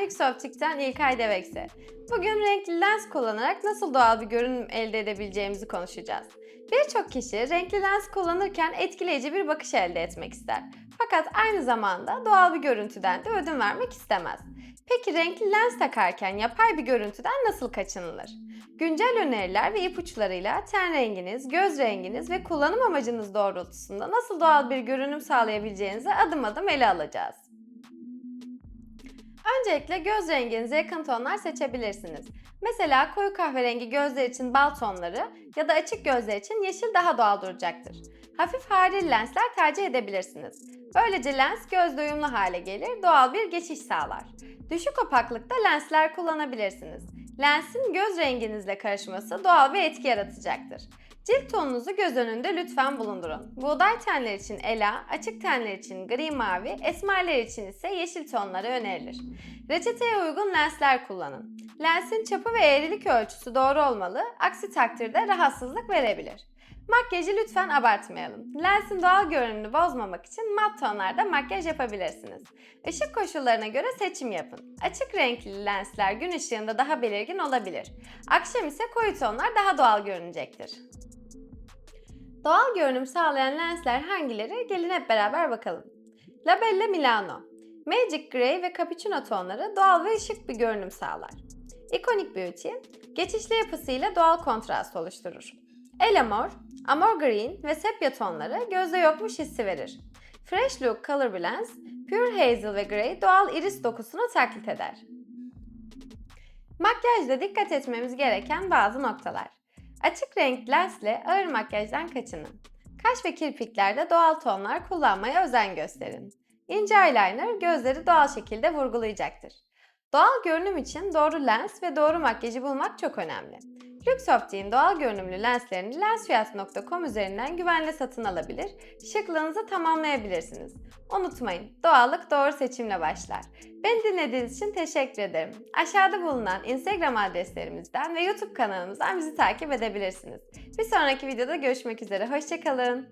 Lux Optik'ten İlkay Devekse. Bugün renkli lens kullanarak nasıl doğal bir görünüm elde edebileceğimizi konuşacağız. Birçok kişi renkli lens kullanırken etkileyici bir bakış elde etmek ister. Fakat aynı zamanda doğal bir görüntüden de ödün vermek istemez. Peki renkli lens takarken yapay bir görüntüden nasıl kaçınılır? Güncel öneriler ve ipuçlarıyla ten renginiz, göz renginiz ve kullanım amacınız doğrultusunda nasıl doğal bir görünüm sağlayabileceğinizi adım adım ele alacağız. Öncelikle göz renginize yakın tonlar seçebilirsiniz. Mesela koyu kahverengi gözler için bal tonları ya da açık gözler için yeşil daha doğal duracaktır. Hafif haril lensler tercih edebilirsiniz. Böylece lens gözle uyumlu hale gelir, doğal bir geçiş sağlar. Düşük opaklıkta lensler kullanabilirsiniz. Lensin göz renginizle karışması doğal bir etki yaratacaktır. Cilt tonunuzu göz önünde lütfen bulundurun. Buğday tenler için ela, açık tenler için gri mavi, esmerler için ise yeşil tonları önerilir. Reçeteye uygun lensler kullanın. Lensin çapı ve eğrilik ölçüsü doğru olmalı, aksi takdirde rahatsızlık verebilir. Makyajı lütfen abartmayalım. Lensin doğal görünümünü bozmamak için mat tonlarda makyaj yapabilirsiniz. Işık koşullarına göre seçim yapın. Açık renkli lensler gün ışığında daha belirgin olabilir. Akşam ise koyu tonlar daha doğal görünecektir. Doğal görünüm sağlayan lensler hangileri? Gelin hep beraber bakalım. Labella Milano Magic Grey ve Cappuccino tonları doğal ve şık bir görünüm sağlar. Iconic Beauty, geçişli yapısıyla doğal kontrast oluşturur. Elamor, Amor Green ve sepya tonları gözde yokmuş hissi verir. Fresh Look Color Blends, Pure Hazel ve Grey doğal iris dokusunu taklit eder. Makyajda dikkat etmemiz gereken bazı noktalar. Açık renk lensle ağır makyajdan kaçının. Kaş ve kirpiklerde doğal tonlar kullanmaya özen gösterin. İnce eyeliner gözleri doğal şekilde vurgulayacaktır. Doğal görünüm için doğru lens ve doğru makyajı bulmak çok önemli. Lux doğal görünümlü lenslerini lensfiyat.com üzerinden güvenle satın alabilir, şıklığınızı tamamlayabilirsiniz. Unutmayın, doğallık doğru seçimle başlar. Beni dinlediğiniz için teşekkür ederim. Aşağıda bulunan Instagram adreslerimizden ve YouTube kanalımızdan bizi takip edebilirsiniz. Bir sonraki videoda görüşmek üzere, hoşçakalın.